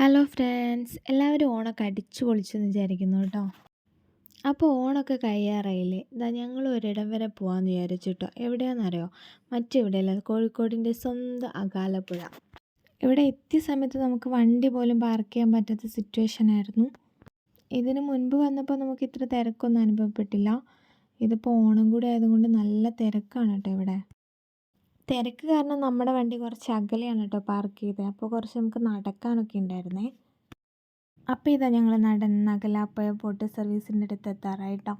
Hello friends എല്ലാവരും ഓണൊക്കെ അടിച്ചു പൊളിച്ചെന്ന് വിചാരിക്കുന്നു കേട്ടോ. അപ്പോൾ ഓണൊക്കെ കഴിയാറായില്ലേ? ഇതാ ഞങ്ങൾ ഒരിടം വരെ പോകാമെന്ന് വിചാരിച്ചിട്ടോ. എവിടെയാണെന്നറിയോ മറ്റെവിടെയല്ല കോഴിക്കോടിന്റെ സ്വന്തം അകാലപ്പുഴ. ഇവിടെ എത്തിയ സമയത്ത് നമുക്ക് വണ്ടി പോലും പാർക്ക് ചെയ്യാൻ പറ്റാത്ത സിറ്റുവേഷൻ ആയിരുന്നു. ഇതിന് മുൻപ് വന്നപ്പോൾ നമുക്ക് ഇത്ര തിരക്കൊന്നും അനുഭവപ്പെട്ടില്ല. ഇതിപ്പോൾ ഓണം കൂടി ആയതുകൊണ്ട് നല്ല തിരക്കാണ് കേട്ടോ ഇവിടെ. തിരക്ക് കാരണം നമ്മുടെ വണ്ടി കുറച്ച് അകലെയാണ് കേട്ടോ പാർക്ക് ചെയ്തത് അപ്പോൾ കുറച്ച് നമുക്ക് നടക്കാനൊക്കെ ഉണ്ടായിരുന്നേ അപ്പോൾ ഇതാ ഞങ്ങൾ നടന്ന് അകലാപ്പുഴ ബോട്ട് സർവീസിന്റെ അടുത്ത് എത്താറായിട്ടോ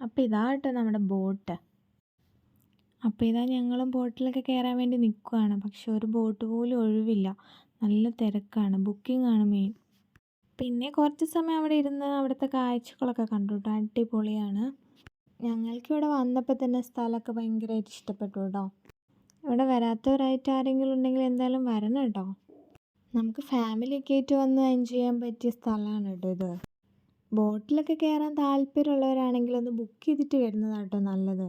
അപ്പോൾ ഇതാ കേട്ടോ നമ്മുടെ ബോട്ട് അപ്പോൾ ഇതാ ഞങ്ങളും ബോട്ടിലൊക്കെ കയറാൻ വേണ്ടി നിൽക്കുകയാണ് പക്ഷെ ഒരു ബോട്ട് പോലും ഒഴിവില്ല. നല്ല തിരക്കാണ്. ബുക്കിംഗ് ആണ് മെയിൻ പിന്നെ കുറച്ച് സമയം അവിടെ ഇരുന്ന് അവിടുത്തെ കാഴ്ചകളൊക്കെ കണ്ടു കേട്ടോ അടിപൊളിയാണ്. ഞങ്ങൾക്ക് ഇവിടെ വന്നപ്പോൾ തന്നെ സ്ഥലമൊക്കെ ഭയങ്കരമായിട്ട് ഇഷ്ടപ്പെട്ടു കേട്ടോ ഇവിടെ വരാത്തവരായിട്ട് ആരെങ്കിലും ഉണ്ടെങ്കിൽ എന്തായാലും വരണം കേട്ടോ. നമുക്ക് ഫാമിലിയൊക്കെ ആയിട്ട് വന്ന് എൻജോയ് ചെയ്യാൻ പറ്റിയ സ്ഥലമാണ് കേട്ടോ ഇത്. ബോട്ടിലൊക്കെ കയറാൻ താല്പര്യമുള്ളവരാണെങ്കിൽ ഒന്ന് ബുക്ക് ചെയ്തിട്ട് വരുന്നതാണ് കേട്ടോ നല്ലത്.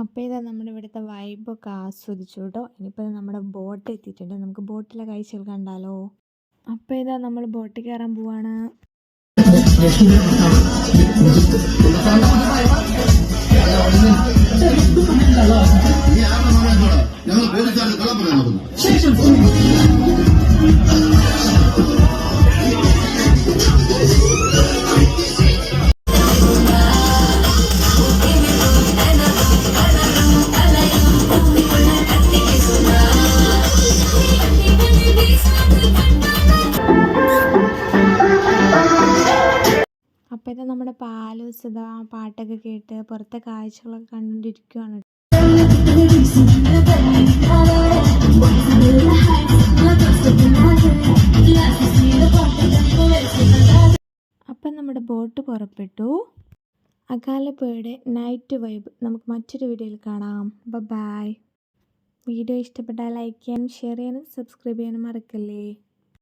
അപ്പോൾ ഇതാ നമ്മുടെ ഇവിടുത്തെ വൈബൊക്കെ ആസ്വദിച്ചു കേട്ടോ. ഇനിയിപ്പോൾ നമ്മുടെ ബോട്ട് എത്തിയിട്ടുണ്ട്. നമുക്ക് ബോട്ടിലെ കാഴ്ചകൾ കണ്ടാലോ? അപ്പോൾ ഇതാ നമ്മൾ ബോട്ടിൽ കയറാൻ പോവാണ്. അപ്പോൾ ഇത് നമ്മുടെ പാലൂസ് ഇതാ പാട്ടൊക്കെ കേട്ട് പുറത്തെ കാഴ്ചകളൊക്കെ കണ്ടുകൊണ്ടിരിക്കുകയാണ് അപ്പം നമ്മുടെ ബോട്ട് പുറപ്പെട്ടു. അകാലപ്പുഴയുടെ നൈറ്റ് വൈബ്. നമുക്ക് മറ്റൊരു വീഡിയോയിൽ കാണാം. ബൈ വീഡിയോ ഇഷ്ടപ്പെട്ടാൽ ലൈക്ക് ചെയ്യാനും ഷെയർ ചെയ്യാനും സബ്സ്ക്രൈബ് ചെയ്യാനും മറക്കല്ലേ?